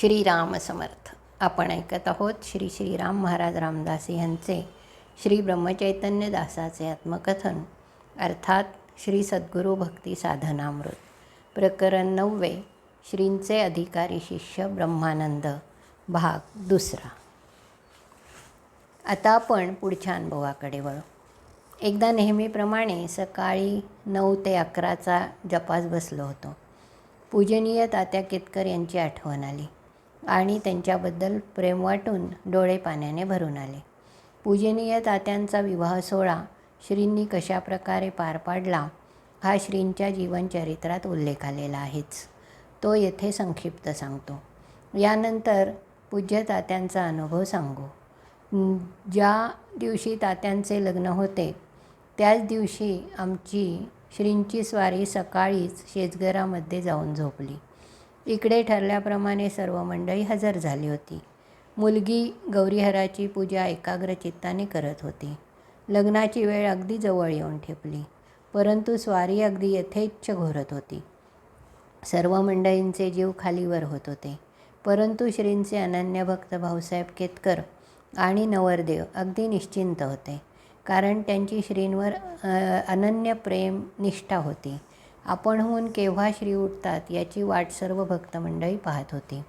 श्रीराम समर्थ आपण ऐकत आहोत श्री श्रीराम महाराज रामदास यांचे श्री ब्रह्मचैतन्य दासाचे आत्मकथन अर्थात श्री सद्गुरू भक्ती साधनामृत. प्रकरण नववे श्रींचे अधिकारी शिष्य ब्रह्मानंद भाग दुसरा. आता आपण पुढच्या अनुभवाकडे वळू. एकदा नेहमीप्रमाणे सकाळी नऊ ते अकराचा जपास बसलो होतो. पूजनीय तात्या केतकर यांची आठवण आली. आणि त्यांच्याबद्दल प्रेम वाटून डोळे पाण्याने भरून आले. पूजनीय तात्यांचा विवाह सोहळा श्रींनी कशाप्रकारे पार पाडला हा श्रींच्या जीवनचरित्रात उल्लेख आलेला आहेच. तो येथे संक्षिप्त सांगतो. यानंतर पूज्य तात्यांचा अनुभव सांगू. ज्या दिवशी तात्यांचे लग्न होते त्याच दिवशी आमची श्रींची स्वारी सकाळीच शेजगरामध्ये जाऊन झोपली. इकडे ठरल्याप्रमाणे सर्व मंडळी हजर झाली होती. मुलगी गौरीहराची पूजा एकाग्र चित्ताने करत होती. लग्नाची वेळ अगदी जवळ येऊन ठेपली परंतु स्वारी अगदी यथेच्छ घोरत होती. सर्व मंडळींचे जीव खालीवर होत होते परंतु श्रींचे अनन्य भक्त भाऊसाहेब केतकर आणि नवरदेव अगदी निश्चिंत होते कारण त्यांची श्रींवर अनन्य प्रेम निष्ठा होती. आपणहून केव्हा श्री उठतात याची वाट सर्व भक्तमंडळी पाहत होती.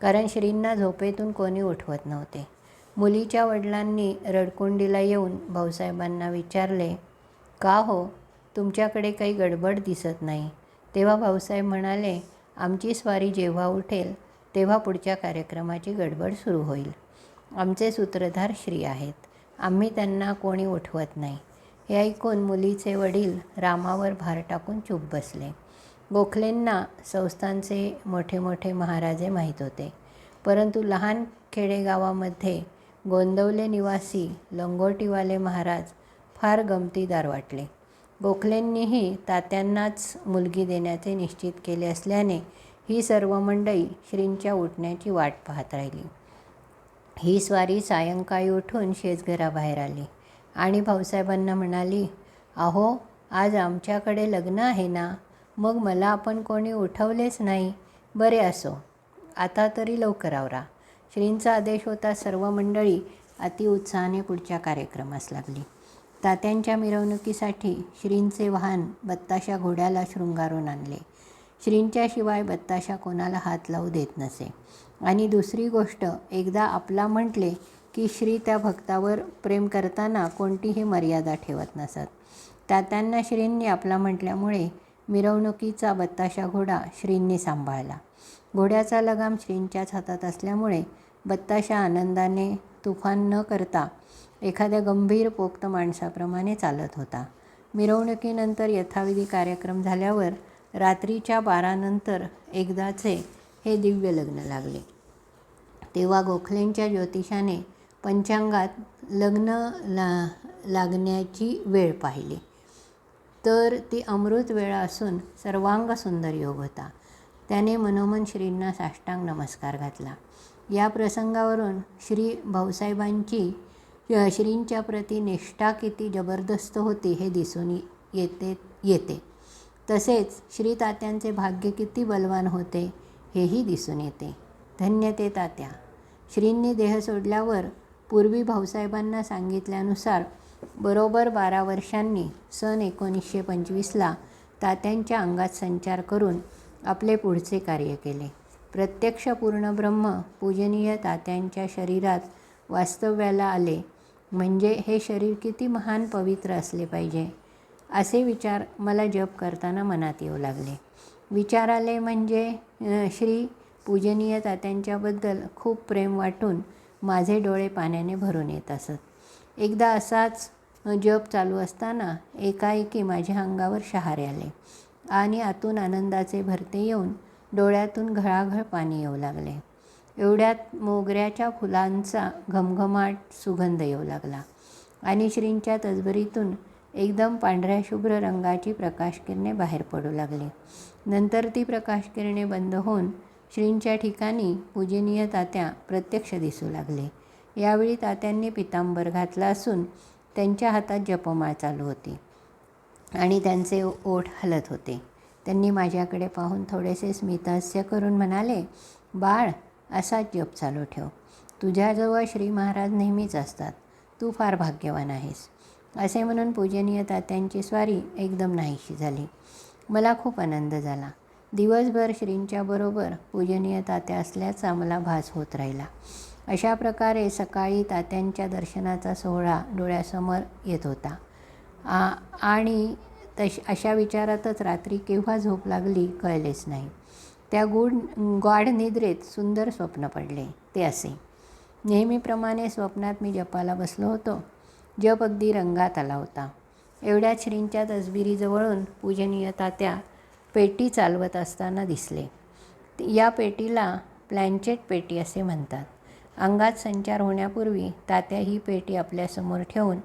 कारण श्रींना झोपेतून कोणी उठवत नव्हते. मुलीच्या वडिलांनी रडकुंडीला येऊन भाऊसाहेबांना विचारले का हो? तुमच्याकडे काही गडबड दिसत नाही. तेव्हा भाऊसाहेब म्हणाले आमची स्वारी जेव्हा उठेल तेव्हा पुढच्या कार्यक्रमाची गडबड सुरू होईल. आमचे सूत्रधार श्री आहेत. आम्ही त्यांना कोणी उठवत नाही. हे ऐकून मुलीचे वडील रामावर भार टाकून चूप बसले. गोखलेंना संस्थांचे मोठे मोठे महाराजे माहीत होते. परंतु लहान खेडेगावामध्ये गोंदवले निवासी लंगोटीवाले महाराज फार गमतीदार वाटले. गोखलेंनीही तात्यांनाच मुलगी देण्याचे निश्चित केले असल्याने ही सर्व मंडळी श्रींच्या उठण्याची वाट पाहत राहिली. ही स्वारी सायंकाळी उठून शेजघराबाहेर आली. आणि भाऊसाहेबांना म्हणाली अहो आज आमच्याकडे लग्न आहे ना मग मला आपण कोणी उठवलेच नाही. बरे असो. आता तरी लवकर आवरा. श्रींचा आदेश होता सर्व मंडळी अतिउत्साहाने पुढच्या कार्यक्रमास लागली. तात्यांच्या मिरवणुकीसाठी श्रींचे वाहन बत्ताशा घोड्याला शृंगारून आणले. श्रींच्याशिवाय बत्ताशा कोणाला हात लावू देत नसे. आणि दुसरी गोष्ट एकदा आपला म्हटले की श्री त्या भक्तावर प्रेम करताना कोणतीही मर्यादा ठेवत नसत. तात्यांना श्रींनी आपला म्हटल्यामुळे मिरवणुकीचा बत्ताशा घोडा श्रींनी सांभाळला. घोड्याचा लगाम श्रींच्याच हातात असल्यामुळे बत्ताशा आनंदाने तुफान न करता एखाद्या गंभीर पोक्त माणसाप्रमाणे चालत होता. मिरवणुकीनंतर यथाविधी कार्यक्रम झाल्यावर रात्रीच्या बारानंतर एकदाचे हे दिव्य लग्न लागले. तेव्हा गोखलेंच्या ज्योतिषाने पंचांगात लग्न ला लागण्याची वेळ पाहिली. तर ती अमृत वेळ असून सर्वांग सुंदर योग होता. त्याने मनोमन श्रींना साष्टांग नमस्कार घातला. या प्रसंगावरून श्री भाऊसाहेबांची श्रींच्या प्रती निष्ठा किती जबरदस्त होती हे दिसून येते येते. तसेच श्री तात्यांचे भाग्य किती बलवान होते हेही दिसून येते. धन्य ते तात्या. श्रींनी देह सोडल्यावर पूर्वी भाऊसाहेबांना सांगितल्यानुसार बरोबर बारा वर्षांनी सन एकोणीसशे पंचवीसला तात्यांच्या अंगात संचार करून आपले पुढचे कार्य केले. प्रत्यक्ष पूर्णब्रह्म पूजनीय तात्यांच्या शरीरात वास्तव्याला आले. म्हणजे हे शरीर किती महान पवित्र असले पाहिजे असे विचार मला जप करताना मनात येऊ लागले. विचार आले म्हणजे श्री पूजनीय तात्यांच्याबद्दल खूप प्रेम वाटून माझे डोळे पाण्याने भरून येत असत. एकदा असाच जप चालू असताना एकाएकी माझ्या अंगावर शहारे आले आणि आतून आनंदाचे भरते येऊन डोळ्यातून घळाघळ पाणी येऊ लागले. एवढ्यात मोगऱ्याच्या फुलांचा घमघमाट सुगंध येऊ लागला आणि श्रींच्या तजबरीतून एकदम पांढऱ्या शुभ्र रंगाची प्रकाशकिरणे बाहेर पडू लागली. नंतर ती प्रकाशकिरणे बंद होऊन श्रींच्या ठिकाणी पूजनीय तात्या प्रत्यक्ष दिसू लागले. यावेळी तात्यांनी पितांबर घातला असून त्यांच्या हातात जपमाळ चालू होती आणि त्यांचे ओठ हलत होते. त्यांनी माझ्याकडे पाहून थोडेसे स्मितहास्य करून म्हणाले बाळ असाच जप चालू ठेव. तुझ्याजवळ श्री महाराज नेहमीच असतात. तू फार भाग्यवान आहेस. असे म्हणून पूजनीय तात्यांची स्वारी एकदम नाहीशी झाली. मला खूप आनंद झाला. दिवसभर श्रींच्याबरोबर पूजनीय तात्या असल्याचा मला भास होत राहिला. अशा प्रकारे सकाळी तात्यांच्या दर्शनाचा सोहळा डोळ्यासमोर येत होता. आ आणि तश अशा विचारातच रात्री केव्हा झोप लागली कळलेच नाही. त्या गुड गाढ निद्रेत सुंदर स्वप्न पडले ते असे. नेहमीप्रमाणे स्वप्नात मी जपाला बसलो होतो. जप अगदी रंगात आला होता. एवढ्या श्रींच्या तसबिरीजवळून पूजनीय तात्या पेटी चालवत असताना दिसले. या पेटीला प्लॅनचेट पेटी असे म्हणतात. अंगात संचार होण्यापूर्वी तात्या ही पेटी आपल्यासमोर ठेवून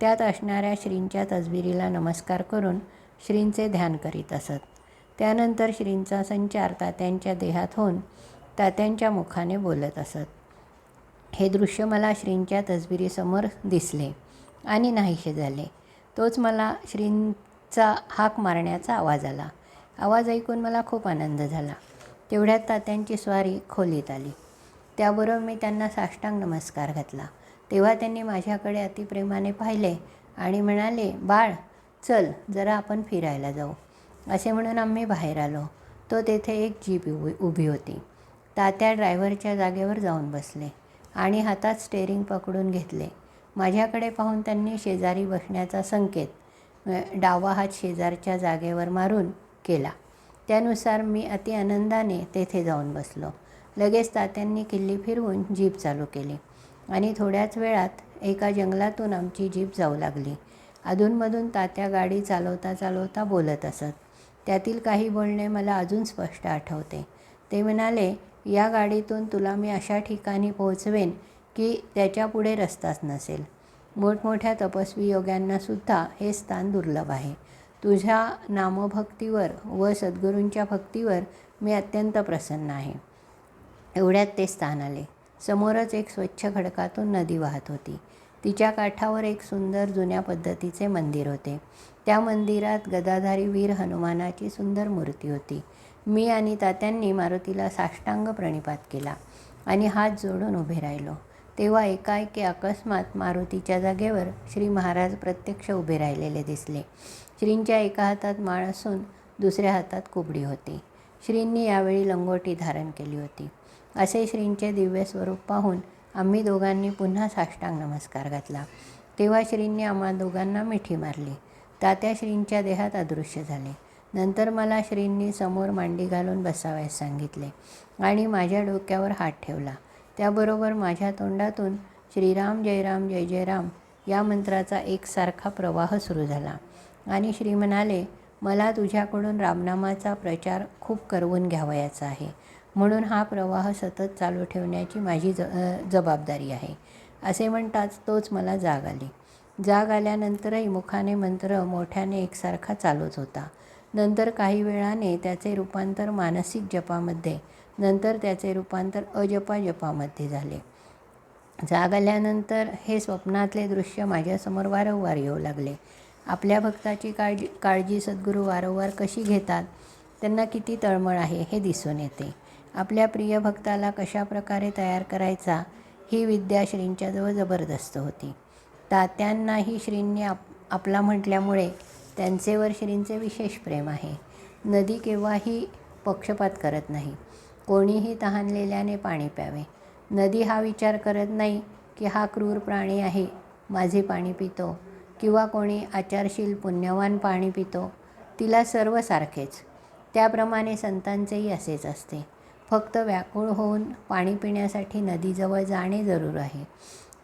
त्यात असणाऱ्या श्रींच्या तजबिरीला नमस्कार करून श्रींचे ध्यान करीत असत. त्यानंतर श्रींचा संचार तात्यांच्या देहात होऊन तात्यांच्या मुखाने बोलत असत. हे दृश्य मला श्रींच्या तजबिरीसमोर दिसले आणि नाहीसे झाले. तोच मला श्रींचा हाक मारण्याचा आवाज आला. आवाज ऐकून मला खूप आनंद झाला. तेवढ्यात तात्यांची स्वारी खोलीत आली. त्याबरोबर मी त्यांना साष्टांग नमस्कार घातला. तेव्हा त्यांनी माझ्याकडे अतिप्रेमाने पाहिले आणि म्हणाले बाळ चल जरा आपण फिरायला जाऊ. असे म्हणून आम्ही बाहेर आलो. तो तेथे एक जीप उभी उभी होती. तात्या ड्रायव्हरच्या जागेवर जाऊन बसले आणि हातात स्टेअरिंग पकडून घेतले. माझ्याकडे पाहून त्यांनी शेजारी बसण्याचा संकेत डावा हात शेजारच्या जागेवर मारून केला. त्यानुसार मी अति आनंदाने तेथे जाऊन बसलो. लगेच तात्यांनी किल्ली फिरवून जीप चालू केली. आणि थोड्याच वेळात एका जंगलातून आमची जीप जाऊ लागली. अधूनमधून तात्या गाडी चालवता चालवता बोलत असत. त्यातील काही बोलणे मला अजून स्पष्ट आठवते. ते म्हणाले या गाडीतून तुला मी अशा ठिकाणी पोहोचवेन की त्याच्यापुढे रस्ताच नसेल. मोठमोठ्या तपस्वी योग्यांनासुद्धा हे स्थान दुर्लभ आहे. तुझ्या नामभक्तीवर व सद्गुरूंच्या भक्तीवर मी अत्यंत प्रसन्न आहे. एवढ्यात ते स्थान आले. समोरच एक स्वच्छ खडकातून नदी वाहत होती. तिच्या काठावर एक सुंदर जुन्या पद्धतीचे मंदिर होते. त्या मंदिरात गदाधारी वीर हनुमानाची सुंदर मूर्ती होती. मी आणि तात्यांनी मारुतीला साष्टांग प्रणिपात केला आणि हात जोडून उभे राहिलो. तेव्हा एकाएकी अकस्मात मारुतीच्या जागेवर श्री महाराज प्रत्यक्ष उभे राहिलेले दिसले. श्रींच्या एका हातात माळ असून दुसऱ्या हातात कुबडी होती. श्रींनी यावेळी लंगोटी धारण केली होती. असे श्रींचे दिव्य स्वरूप पाहून आम्ही दोघांनी पुन्हा साष्टांग नमस्कार घातला. तेव्हा श्रींनी आम्हा दोघांना मिठी मारली. तात्या श्रींच्या देहात अदृश्य झाले. नंतर मला श्रींनी समोर मांडी घालून बसावयास सांगितले आणि माझ्या डोक्यावर हात ठेवला. त्याबरोबर माझ्या तोंडातून श्रीराम जयराम जय जयराम या मंत्राचा एकसारखा प्रवाह सुरू झाला. आणि श्री म्हणाले मला तुझ्याकडून रामनामाचा प्रचार खूप करवून घ्यावयाचा आहे. म्हणून हा प्रवाह सतत चालू ठेवण्याची माझी ज जबाबदारी आहे. असे म्हणताच तोच मला जाग आली. जाग आल्यानंतरही मुखाने मंत्र मोठ्याने एकसारखा चालूच होता. नंतर काही वेळाने त्याचे रूपांतर मानसिक जपामध्ये नंतर त्याचे रूपांतर अजपा जपामध्ये झाले. जाग आल्यानंतर हे स्वप्नातले दृश्य माझ्यासमोर वारंवार येऊ लागले. आपल्या भक्ताची काळजी काळजी सद्गुरू वारंवार कशी घेतात त्यांना किती तळमळ आहे हे दिसून येते. आपल्या प्रिय भक्ताला कशा प्रकारे तयार करायचा ही विद्या श्रींच्याजवळ जबरदस्त होती. तात्यांनाही श्रींनी आप आपला म्हटल्यामुळे त्यांचेवर श्रींचे विशेष प्रेम आहे. नदी केव्हाही पक्षपात करत नाही. कोणीही तहानलेल्याने पाणी प्यावे. नदी हा विचार करत नाही की हा क्रूर प्राणी आहे माझे पाणी पितो. किंवा कोणी आचारशील पुण्यवान पाणी पितो तिला सर्व सारखेच. त्याप्रमाणे संतांचेही असेच असते. फक्त व्याकुळ होऊन पाणी पिण्यासाठी नदीजवळ जाणे जरूर आहे.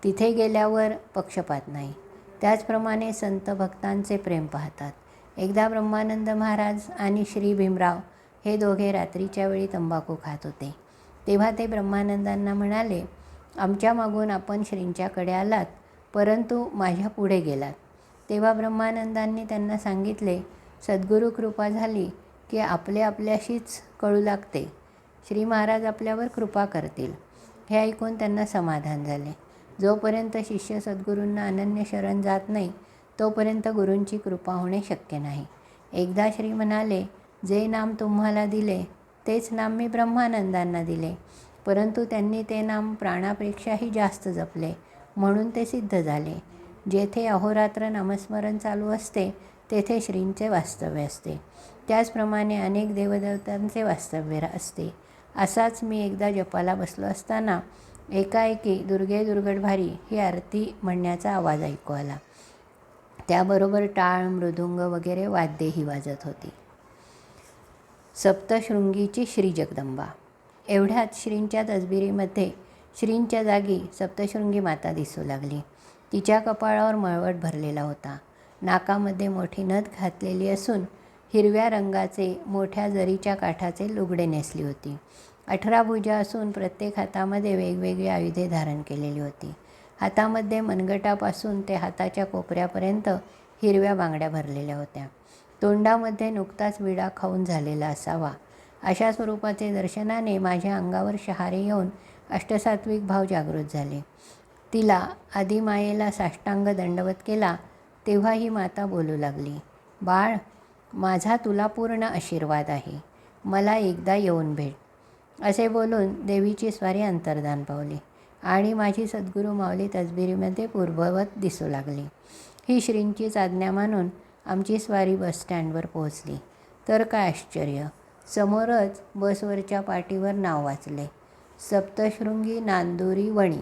तिथे गेल्यावर पक्षपात नाही. त्याचप्रमाणे संत भक्तांचे प्रेम पाहतात. एकदा ब्रह्मानंद महाराज आणि श्री भीमराव हे दोघे रात्रीच्या वेळी तंबाखू खात होते. तेव्हा ते ब्रह्मानंदांना म्हणाले आमच्या मागून आपण श्रींच्याकडे आलात परंतु माझ्या पुढे गेलात. तेव्हा ब्रह्मानंदांनी त्यांना सांगितले सद्गुरू कृपा झाली की आपले आपल्याशीच कळू लागते. श्री महाराज आपल्यावर कृपा करतील. हे ऐकून त्यांना समाधान झाले. जोपर्यंत शिष्य सद्गुरूंना अनन्य शरण जात नाही तोपर्यंत गुरूंची कृपा होणे शक्य नाही. एकदा श्री म्हणाले जे नाम तुम्हाला दिले तेच नाम मी ब्रह्मानंदांना दिले. परंतु त्यांनी ते नाम प्राणापेक्षाही जास्त जपले म्हणून ते सिद्ध झाले. जेथे अहोरात्र नामस्मरण चालू असते तेथे श्रींचे वास्तव्य असते. त्याचप्रमाणे अनेक देवदेवतांचे वास्तव्य असते. असाच मी एकदा जपाला बसलो असताना एकाएकी दुर्गे दुर्गड भारी ही आरती म्हणण्याचा आवाज ऐकू आला. त्याबरोबर टाळ मृदुंग वगैरे वाद्येही वाजत होती. सप्तशृंगीची श्री जगदंबा. एवढ्यात श्रींच्या तसबिरीमध्ये श्रींच्या जागी सप्तशृंगी माता दिसू लागली. तिच्या कपाळावर मळवट भरलेला होता. नाकामध्ये मोठी नथ घातलेली असून हिरव्या रंगाचे मोठ्या जरीच्या काठाचे लुगडे नेसली होती. अठरा भुजा असून प्रत्येक हातामध्ये वेगवेगळी आयुधे धारण केलेली होती. हातामध्ये मनगटापासून ते हाताच्या कोपऱ्यापर्यंत हिरव्या बांगड्या भरलेल्या होत्या. तोंडामध्ये नुकताच विडा खाऊन झालेला असावा. अशा स्वरूपाचे दर्शनाने माझ्या अंगावर शहारे येऊन अष्टसात्विक भाव जागृत झाले. तिला आदिमायेला साष्टांग दंडवत केला तेव्हा ही माता बोलू लागली बाळ माझा तुला पूर्ण आशीर्वाद आहे मला एकदा येऊन भेट. असे बोलून देवीची स्वारी अंतर्धान पावली आणि माझी सद्गुरू माऊली तसबिरीमध्ये पूर्ववत दिसू लागली. ही श्रींचीच आज्ञा मानून आमची स्वारी बसस्टँडवर पोहोचली. तर काय आश्चर्य समोरच बसवरच्या पाटीवर नाव वाचले सप्तशृंगी नांदुरी वणी.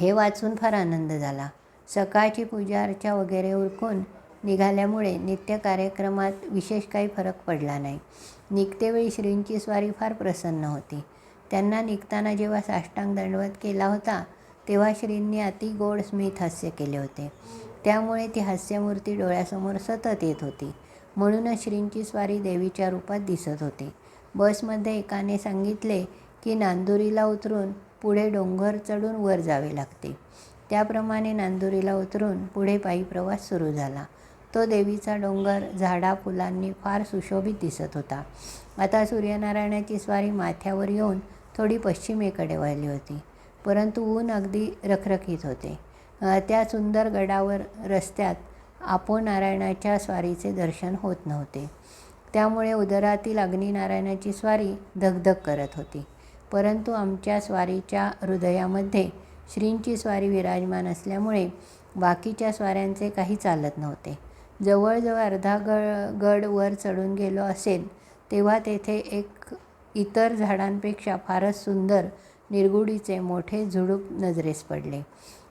हे वाचून फार आनंद झाला. सकाळची पूजा अर्चा वगैरे उरकून निघाल्यामुळे नित्य कार्यक्रमात विशेष काही फरक पडला नाही. निघतेवेळी श्रींची स्वारी फार प्रसन्न होती. त्यांना निघताना जेव्हा साष्टांग दंडवत केला होता तेव्हा श्रींनी अति गोड स्मित हास्य केले होते. त्यामुळे ती हास्यमूर्ती डोळ्यासमोर सतत येत होती. म्हणूनच श्रींची स्वारी देवीच्या रूपात दिसत होती. बसमध्ये एकाने सांगितले की नांदुरीला उतरून पुढे डोंगर चढून वर जावे लागते. त्याप्रमाणे नांदुरीला उतरून पुढे पायी प्रवास सुरू झाला. तो देवीचा डोंगर झाडा फुलांनी फार सुशोभित दिसत होता. आता सूर्यनारायणाची स्वारी माथ्यावर येऊन थोडी पश्चिमेकडे वळली होती. परंतु ऊन अगदी रखरखीत होते. त्या सुंदर गडावर रस्त्यात आपो नारायणाच्या स्वारीचे दर्शन होत नव्हते. त्यामुळे उदरातील अग्निनारायणाची स्वारी धगधग करत होती. परंतु आमच्या स्वारीच्या हृदयामध्ये श्रींची स्वारी विराजमान असल्यामुळे बाकीच्या स्वाऱ्यांचे काही चालत नव्हते. जवळजवळ अर्धा गड गड वर चढून गेलो असेल तेव्हा तेथे एक इतर झाडांपेक्षा फारच सुंदर निरगुडीचे मोठे झुडूप नजरेस पडले.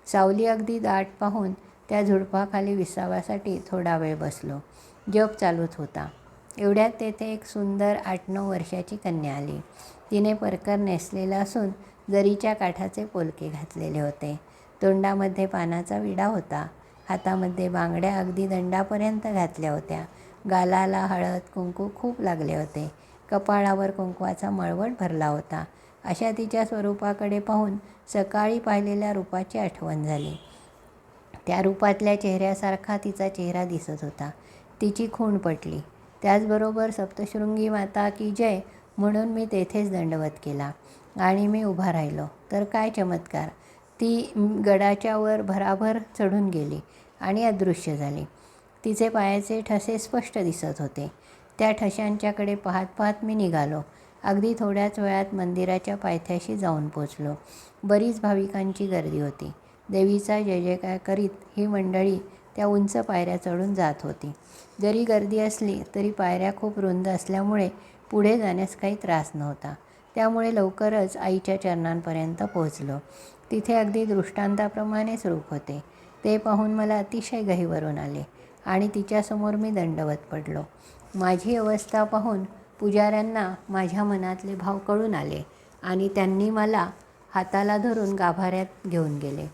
सावली अगदी दाट पाहून त्या झुडपाखाली विसाव्यासाठी थोडा वेळ बसलो. जप चालूच होता. एवढ्यात तेथे एक सुंदर आठ नऊ वर्षाची कन्या आली. तिने परकर नेसलेला असून जरीच्या काठाचे पोलके घातलेले होते. तोंडामध्ये पानाचा विडा होता. हातामध्ये बांगड्या अगदी दंडापर्यंत घातल्या होत्या. गालाला हळद कुंकू खूप लागले होते. कपाळावर कुंकवाचा मळवट भरला होता. अशा तिच्या स्वरूपाकडे पाहून सकाळी पाहिलेल्या रूपाची आठवण झाली. त्या रूपातल्या चेहऱ्यासारखा तिचा चेहरा दिसत होता. तिची खूण पटली. त्याचबरोबर सप्तशृंगी माता की जय म्हणून मी तेथेच दंडवत केला आणि मी उभा राहिलो. तर काय चमत्कार ती गडाच्या वर भराभर चढून गेली आणि अदृश्य झाली. तिचे पायाचे ठसे स्पष्ट दिसत होते. त्या ठशांच्याकडे पाहत पाहत मी निघालो. अगदी थोड्याच वेळात मंदिराच्या पायथ्याशी जाऊन पोचलो. बरीच भाविकांची गर्दी होती. देवीचा जय जयकार करीत ही मंडळी त्या उंच पायऱ्या चढून जात होती. जरी गर्दी असली तरी पायऱ्या खूप रुंद असल्यामुळे पुढे जाण्यास काही त्रास नव्हता. त्यामुळे लवकरच आईच्या चरणांपर्यंत पोहोचलो. तिथे अगदी दृष्टांताप्रमाणेच रूप होते. ते पाहून मला अतिशय गहीवरून आले आणि तिच्यासमोर मी दंडवत पडलो. माझी अवस्था पाहून पुजाऱ्यांना माझ्या मनातले भाव कळून आले आणि त्यांनी मला हाताला धरून गाभाऱ्यात घेऊन गेले.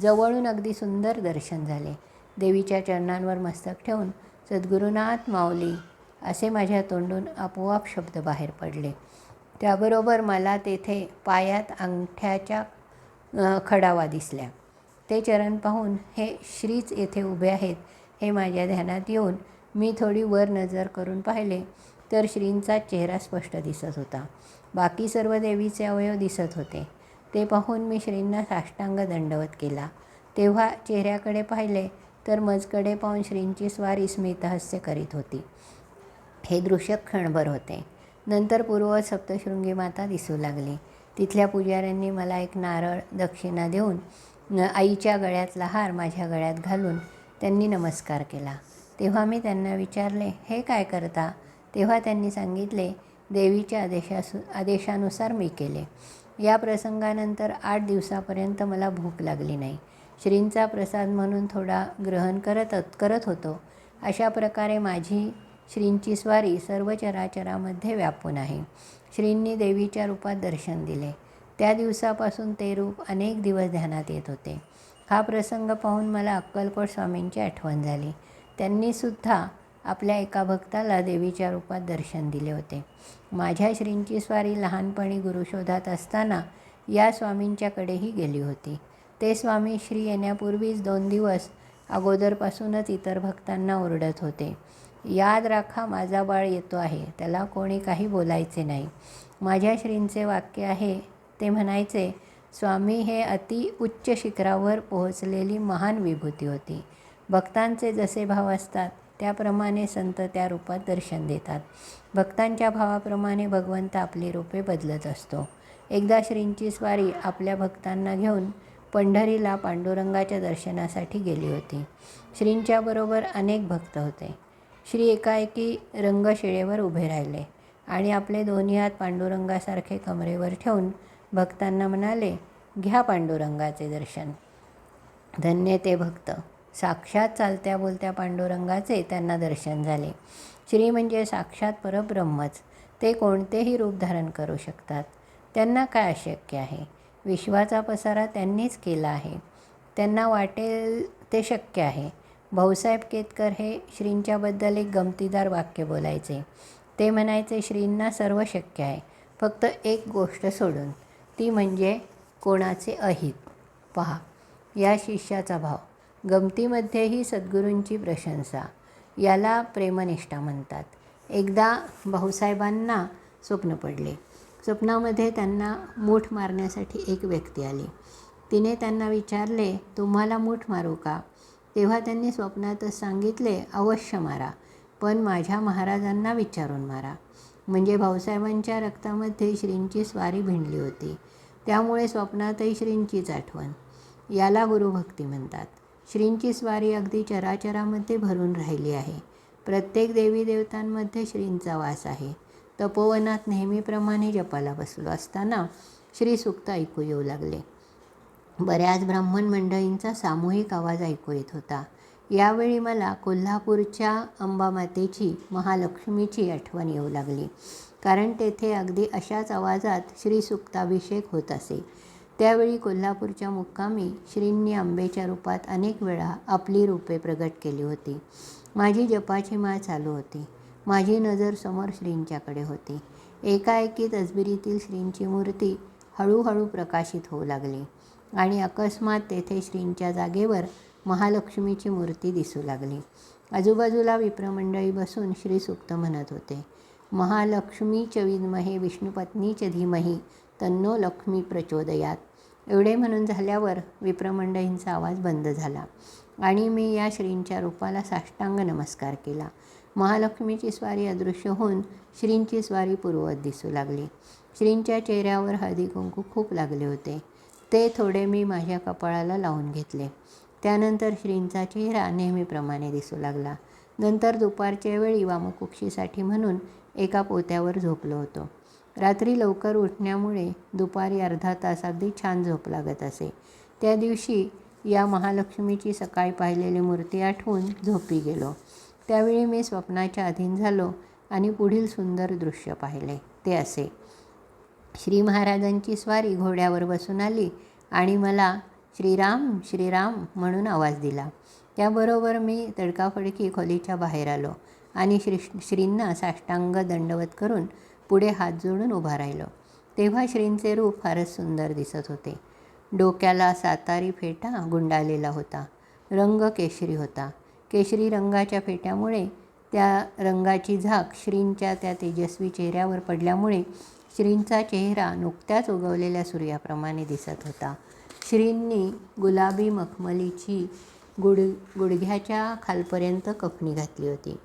जवळून अगदी सुंदर दर्शन झाले. देवीच्या चरणांवर मस्तक ठेवून सद्गुरुनाथ माऊली असे माझ्या तोंडून आपोआप शब्द बाहेर पडले. त्याबरोबर मला तेथे पायात अंगठ्याच्या खडावा दिसल्या. ते चरण पाहून हे श्रीच येथे उभे आहेत हे माझ्या ध्यानात येऊन मी थोडी वर नजर करून पाहिले तर श्रींचा चेहरा स्पष्ट दिसत होता. बाकी सर्व देवीचे अवयव दिसत होते. ते पाहून मी श्रींना साष्टांग दंडवत केला. तेव्हा चेहऱ्याकडे पाहिले तर मजकडे पाहून श्रींची स्वारी स्मितहस्य करीत होती. हे दृश्य क्षणभर होते. नंतर पूर्व सप्तशृंगी माता दिसू लागली. तिथल्या पुजाऱ्यांनी मला एक नारळ दक्षिणा देऊन न आईच्या गळ्यातला हार माझ्या गळ्यात घालून त्यांनी नमस्कार केला. तेव्हा मी त्यांना विचारले हे काय करता? तेव्हा त्यांनी सांगितले देवीच्या आदेशासु आदेशानुसार मी केले. या प्रसंगानंतर आठ दिवसापर्यंत मला भूक लागली नाही. श्रींचा प्रसाद म्हणून थोडा ग्रहण करत करत होतो. अशा प्रकारे माझी श्रींची स्वारी सर्व चराचरामध्ये व्यापून आहे. श्रींनी देवीच्या रूपात दर्शन दिले. त्या दिवसापासून ते रूप अनेक दिवस ध्यानात येत होते. हा प्रसंग पाहून मला अक्कलकोट स्वामींची आठवण झाली. त्यांनीसुद्धा आपल्या एका भक्ताला देवीच्या रूपात दर्शन दिले होते. माझ्या श्रींची स्वारी लहानपणी गुरुशोधात असताना या स्वामींच्याकडेही गेली होती. ते स्वामी श्री येण्यापूर्वीच दोन दिवस अगोदरपासूनच इतर भक्तांना ओरडत होते. याद राखा माझा बाळ येतो आहे. त्याला कोणी काही बोलायचे नाही. माझ्या श्रींचे वाक्य आहे ते म्हणायचे स्वामी हे अति उच्च शिखरावर पोहोचलेली महान विभूती होती. भक्तांचे जसे भाव असतात त्याप्रमाणे संत त्या रूपात दर्शन देतात. भक्तांच्या भावाप्रमाणे भगवंत आपली रूपे बदलत असतो. एकदा श्रींची स्वारी आपल्या भक्तांना घेऊन पंढरीला पांडुरंगाच्या दर्शनासाठी गेली होती. श्रींच्याबरोबर अनेक भक्त होते. श्री एकाएकी रंगशिळेवर उभे राहिले आणि आपले दोन्ही हात पांडुरंगासारखे कमरेवर ठेवून भक्तांना म्हणाले घ्या पांडुरंगाचे दर्शन. धन्य ते भक्त. साक्षात चालत्या बोलत्या पांडुरंगाचे त्यांना दर्शन झाले. श्री म्हणजे साक्षात परब्रह्मच. ते कोणतेही रूप धारण करू शकतात. त्यांना काय अशक्य आहे? विश्वाचा पसारा त्यांनीच केला आहे. त्यांना वाटेल ते शक्य आहे. भाऊसाहेब केतकर हे श्रींच्याबद्दल एक गमतीदार वाक्य बोलायचे. ते म्हणायचे श्रींना सर्व शक्य आहे. फक्त एक गोष्ट सोडून. ती म्हणजे कोणाचे अहित. पहा या शिष्याचा भाव. गमतीमध्येही सद्गुरूंची प्रशंसा. याला प्रेमनिष्ठा म्हणतात. एकदा भाऊसाहेबांना स्वप्न पडले. स्वप्नामध्ये त्यांना मूठ मारण्यासाठी एक व्यक्ती आली. तिने त्यांना विचारले तुम्हाला मूठ मारू का? तेव्हा त्यांनी स्वप्नातच सांगितले अवश्य मारा पण माझ्या महाराजांना विचारून मारा. म्हणजे भाऊसाहेबांच्या रक्तामध्ये श्रींची स्वारी भिंडली होती. त्यामुळे स्वप्नातही श्रींचीच आठवण. याला गुरुभक्ती म्हणतात. श्रींची स्वारी अगदी चराचरामध्ये भरून राहिली आहे. प्रत्येक देवी देवतांमध्ये श्रींचा वास आहे. तपोवनात नेहमीप्रमाणे जपाला बसलो असताना श्रीसुक्त ऐकू येऊ लागले. बऱ्याच ब्राह्मण मंडळींचा सामूहिक आवाज ऐकू येत होता. यावेळी मला कोल्हापूरच्या अंबामातेची महालक्ष्मीची आठवण येऊ लागली. कारण तेथे अगदी अशाच आवाजात श्रीसुक्ताभिषेक होत असे. त्यावेळी कोल्हापूरच्या मुक्कामी श्रींनी आंबेच्या रूपात अनेक वेळा आपली रूपे प्रगट केली होती. माझी जपाची माळ चालू होती. माझी नजर समोर श्रींच्याकडे होती. एकाएकी तसबिरीतील श्रींची मूर्ती हळूहळू प्रकाशित होऊ लागली. आणि अकस्मात तेथे श्रींच्या जागेवर महालक्ष्मीची मूर्ती दिसू लागली. आजूबाजूला विप्रमंडळी बसून श्रीसुक्त म्हणत होते महालक्ष्मी च विद्महे विष्णुपत्नी च धीमही तन्नो लक्ष्मी प्रचोदयात. एवढे म्हणून झाल्यावर विप्रमंडळींचा आवाज बंद झाला आणि मी या श्रींच्या रूपाला साष्टांग नमस्कार केला. महालक्ष्मीची स्वारी अदृश्य होऊन श्रींची स्वारी पूर्वत दिसू लागली. श्रींच्या चेहऱ्यावर हळदी कुंकू खूप लागले होते. ते थोडे मी माझ्या कपाळाला लावून घेतले. त्यानंतर श्रींचा चेहरा नेहमीप्रमाणे दिसू लागला. नंतर दुपारच्या वेळी वामकुक्षीसाठी म्हणून एका पोत्यावर झोपलो होतो. रात्री लवकर उठण्यामुळे दुपारी अर्धा तास अगदी छान झोप लागत असे. त्या दिवशी या महालक्ष्मीची सकाळी पाहिलेली मूर्ती आठवून झोपी गेलो. त्यावेळी मी स्वप्नाच्या अधीन झालो आणि पुढील सुंदर दृश्य पाहिले. ते असे. श्री महाराजांची स्वारी घोड्यावर बसून आली आणि मला श्रीराम श्रीराम म्हणून आवाज दिला. त्याबरोबर मी तडकाफडकी खोलीच्या बाहेर आलो आणि श्री श्रींना साष्टांग दंडवत करून पुढे हात जोडून उभा राहिलो. तेव्हा श्रींचे रूप फारच सुंदर दिसत होते. डोक्याला सातारी फेटा गुंडाळलेला होता. रंग केशरी होता. केशरी रंगाच्या फेट्यामुळे त्या रंगाची झाक श्रींच्या त्या तेजस्वी चेहऱ्यावर पडल्यामुळे श्रींचा चेहरा नुकत्याच उगवलेल्या सूर्याप्रमाणे दिसत होता. श्रींनी गुलाबी मखमलीची गुड गुडघ्याच्या खालपर्यंत कफनी घातली होती.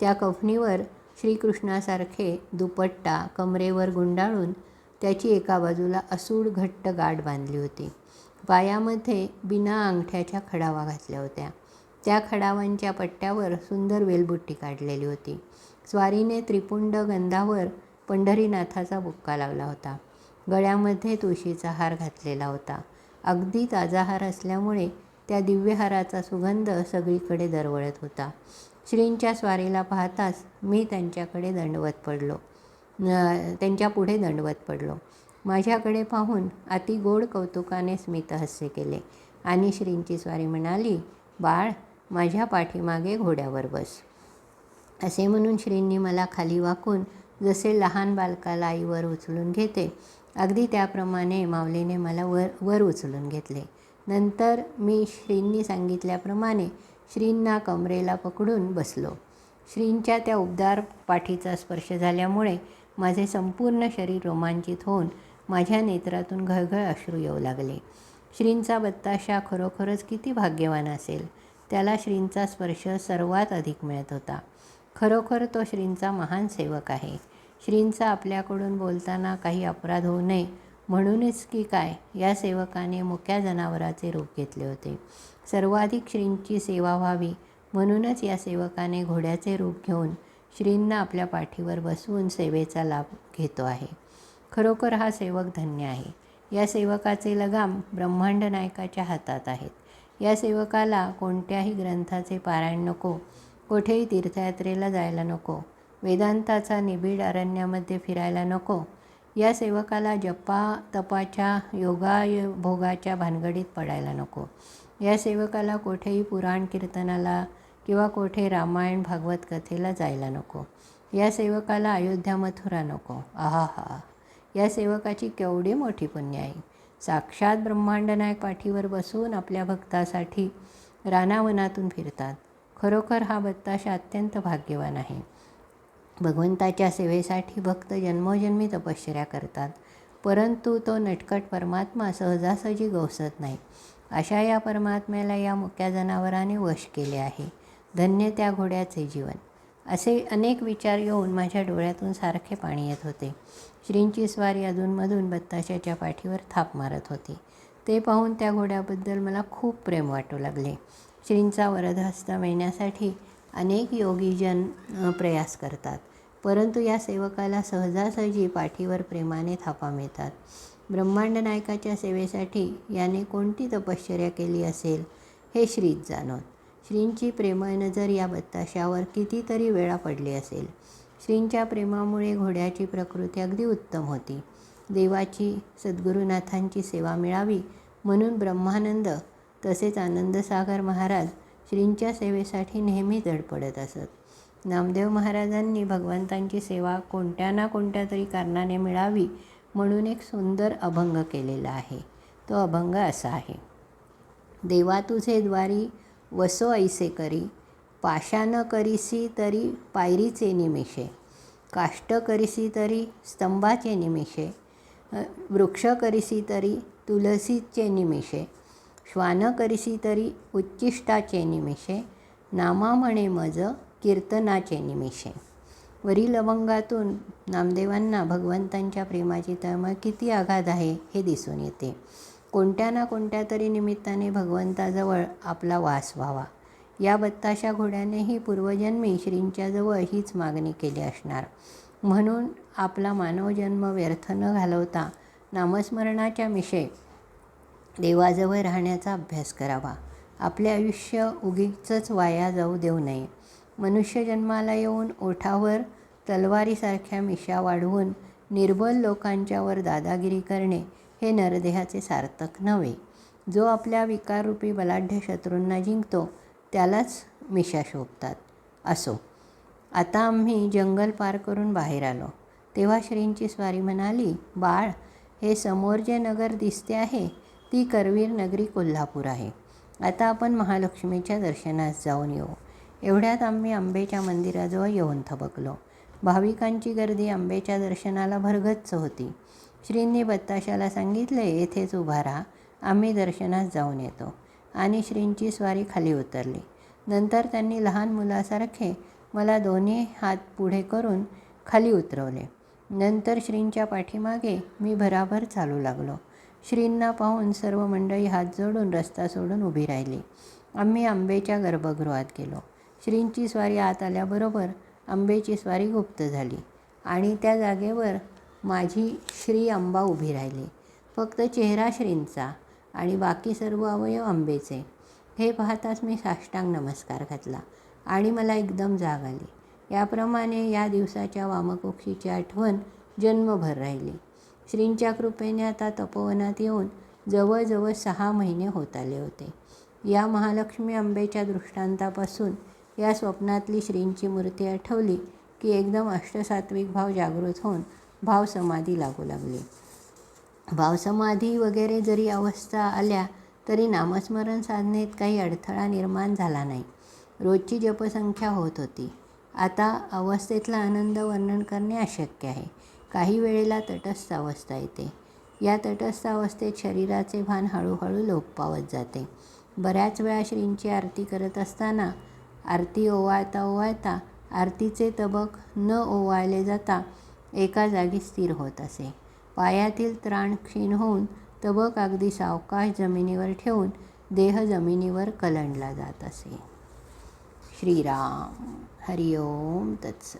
त्या कफनीवर श्रीकृष्णासारखे दुपट्टा कमरेवर गुंडाळून त्याची एका बाजूला असूड घट्ट गाठ बांधली होती. पायामध्ये बिना अंगठ्याच्या खडावा घातल्या होत्या. त्या खडावांच्या पट्ट्यावर सुंदर वेलबुट्टी काढलेली होती. स्वारीने त्रिपुंड गंधावर पंढरीनाथाचा बुक्का लावला होता. गळ्यामध्ये तुळशीचा हार घातलेला होता. अगदी ताजा हार असल्यामुळे त्या दिव्यहाराचा सुगंध सगळीकडे दरवळत होता. श्रींच्या स्वारीला पाहताच मी त्यांच्याकडे दंडवत पडलो. त्यांच्या पुढे दंडवत पडलो. माझ्याकडे पाहून अति गोड कौतुकाने स्मितहास्य केले आणि श्रींची स्वारी म्हणाली बाळ माझ्या पाठीमागे घोड्यावर बस. असे म्हणून श्रींनी मला खाली वाकून जसे लहान बालकाला आईवर उचलून घेते अगदी त्याप्रमाणे माऊलीने मला वर वर उचलून घेतले. नंतर मी श्रींनी सांगितल्याप्रमाणे श्रींना कमरेला पकडून बसलो. श्रींच्या त्या उबदार पाठीचा स्पर्श झाल्यामुळे माझे संपूर्ण शरीर रोमांचित होऊन माझ्या नेत्रातून घळघळ अश्रू येऊ लागले. श्रींचा बत्ताशा खरोखरच किती भाग्यवान असेल त्याला श्रींचा स्पर्श सर्वात अधिक मिळत होता. खरोखर तो श्रींचा महान सेवक आहे. श्रींचा आपल्याकडून बोलताना काही अपराध होऊ नये म्हणूनच की काय या सेवकाने मुक्या जनावराचे रूप घेतले होते. सर्वाधिक श्रींची सेवा व्हावी म्हणूनच या सेवकाने घोड्याचे रूप घेऊन श्रींना आपल्या पाठीवर बसवून सेवेचा लाभ घेतो आहे. खरोखर हा सेवक धन्य आहे. या सेवकाचे लगाम ब्रह्मांड नायकाच्या हातात आहेत. या सेवकाला कोणत्याही ग्रंथाचे पारायण नको कोठेही तीर्थयात्रेला जायला नको. वेदांताचा निबिड अरण्यामध्ये फिरायला नको. या सेवकाला जपा तपाच्या योगा भोगाच्या भानगडीत पडायला नको. या सेवकाला कोठेही पुराण कीर्तनाला किंवा कोठे रामायण भागवत कथेला जायला नको. या सेवकाला अयोध्या मथुरा नको. आहा हा या सेवकाची केवढी मोठी पुण्य आहे. साक्षात ब्रह्मांड नायक पाठीवर बसून आपल्या भक्तासाठी रानावनातून फिरतात. खरोखर हा बत्ताशा अत्यंत भाग्यवान आहे. भगवंताच्या सेवेसाठी भक्त जन्मोजन्मी तपश्चर्या करतात परंतु तो नटकट परमात्मा सहजासहजी गवसत नाही. अशा या परमात्म्याला या मुक्या जनावराने वश केले आहे. धन्य त्या घोड्याचे जीवन. असे अनेक विचार येऊन माझ्या डोळ्यातून सारखे पाणी येत होते. श्रींची स्वारी अधूनमधून बत्ताशाच्या पाठीवर थाप मारत होती. ते पाहून त्या घोड्याबद्दल मला खूप प्रेम वाटू लागले. श्रींचा वरदहस्त मिळण्यासाठी अनेक योगीजन प्रयास करतात. परंतु या सेवकाला सहजासहजी पाठीवर प्रेमाने थापा मिळतात. ब्रह्मांड नायकाच्या सेवेसाठी याने कोणती तपश्चर्या केली असेल हे श्रीच जाणवत श्रींची प्रेमनजर या बत्ताशावर कितीतरी वेळा पडली असेल. श्रींच्या प्रेमामुळे घोड्याची प्रकृती अगदी उत्तम होती. देवाची सद्गुरुनाथांची सेवा मिळावी म्हणून ब्रह्मानंद तसेच आनंदसागर महाराज श्रींच्या सेवेसाठी नेहमी धडपडत असत. नामदेव महाराजांनी भगवंतांची सेवा कोणत्या ना कोणत्या तरी कारणाने मिळावी म्हणून एक सुंदर अभंग केलेला आहे. तो अभंग असा आहे. देवा तुझे द्वारी वसो ऐसे करी पाषाण करीसी तरी पायरीचे निमिषे काष्ट करीसी तरी स्तंभाचे निमिषे वृक्ष करीसी तरी तुलसीचे निमिषे श्वान करीसी तरी उच्चिष्टाचे निमिषे नामा म्हणे मज कीर्तनाचे निमिषे. वरील अभंगातून नामदेवांना भगवंतांच्या प्रेमाची तळमळ किती आघात आहे हे दिसून येते. कोणत्या ना कोणत्या तरी निमित्ताने भगवंताजवळ आपला वास व्हावा. या बत्ताशा घोड्यानेही पूर्वजन्मी श्रींच्याजवळ हीच मागणी केली असणार. म्हणून आपला मानवजन्म व्यर्थ न घालवता नामस्मरणाच्या मिशे देवाजवळ राहण्याचा अभ्यास करावा. आपले आयुष्य उगीचच वाया जाऊ देऊ नये. मनुष्य जन्माला येऊन ओठावर तलवारीसारख्या मिशा वाढवून निर्बल लोकांच्यावर दादागिरी करणे हे नरदेहाचे सार्थक नव्हे. जो आपल्या विकाररूपी बलाढ्य शत्रूंना जिंकतो त्यालाच मिशा शोभतात. असो. आता आम्ही जंगल पार करून बाहेर आलो. तेव्हा श्रींची स्वारी म्हणाली बाळ हे समोर जे नगर दिसते आहे ती करवीर नगरी कोल्हापूर आहे. आता आपण महालक्ष्मीच्या दर्शनास जाऊन येऊ. एवढ्यात आम्ही आंबेच्या मंदिराजवळ येऊन थबकलो. भाविकांची गर्दी आंबेच्या दर्शनाला भरगच्च होती. श्रींनी बत्ताशाला सांगितले येथेच उभा राहा. आम्ही दर्शनास जाऊन येतो. आणि श्रींची स्वारी खाली उतरली. नंतर त्यांनी लहान मुलासारखे मला दोन्ही हात पुढे करून खाली उतरवले. नंतर श्रींच्या पाठीमागे मी भराभर चालू लागलो. श्रींना पाहून सर्व मंडळी हात जोडून रस्ता सोडून उभी राहिली. आम्ही आंबेच्या गर्भगृहात गेलो. श्रींची स्वारी आत आल्याबरोबर आंबेची स्वारी गुप्त झाली आणि त्या जागेवर माझी श्री आंबा उभी राहिली. फक्त चेहरा श्रींचा आणि बाकी सर्व अवयव आंबेचे हे पाहताच मी साष्टांग नमस्कार घातला आणि मला एकदम जाग आली. याप्रमाणे या दिवसाच्या वामकुक्षीची आठवण जन्मभर राहिली. श्रींच्या कृपेने आता तपोवनात येऊन जवळजवळ सहा महिने होत आले होते. या महालक्ष्मी आंबेच्या दृष्टांतापासून या स्वप्नातली श्रींची मूर्ती आठवली की एकदम अष्टसात्विक भाव जागृत होऊन भाव समाधी लागू लागली. भावसमाधी वगैरे जरी अवस्था आल्या तरी नामस्मरण साधनेत काही अडथळा निर्माण झाला नाही. रोजची जपसंख्या होत होती. आता अवस्थेतला आनंद वर्णन करणे अशक्य आहे. काही वेळेला तटस्थ अवस्था येते. या तटस्थ अवस्थेत शरीराचे भान हळूहळू लोप पावत जाते. बऱ्याच वेळा श्रींची आरती करत असताना आरती ओवाळता ओवाळता आरतीचे तबक न ओवाळले जाता एका जागी स्थिर होत असे. पायातील त्राण क्षीण होऊन तबक अगदी सावकाश जमिनीवर ठेवून देह जमिनीवर कलंडला जात असे. श्रीराम हरिओम तत्स